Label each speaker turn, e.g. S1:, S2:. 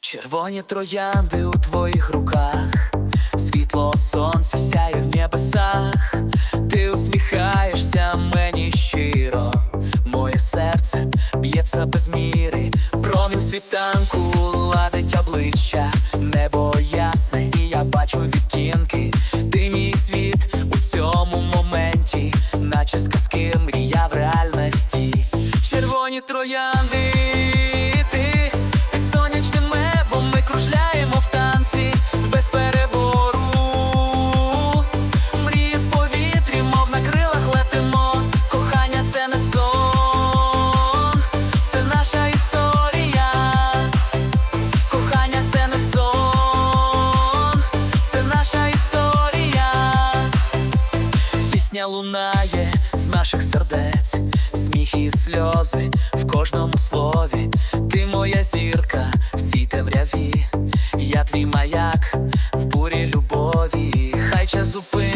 S1: Червоні троянди у твоїх руках, світло сонця сяє в небесах, ти усміхаєшся мені щиро, моє серце б'ється без міри, промінь світанку пісня лунає з наших сердець, сміх і сльози в кожному слові. Ти моя зірка в цій темряві, я твій маяк в бурі любові, хай час зупинить.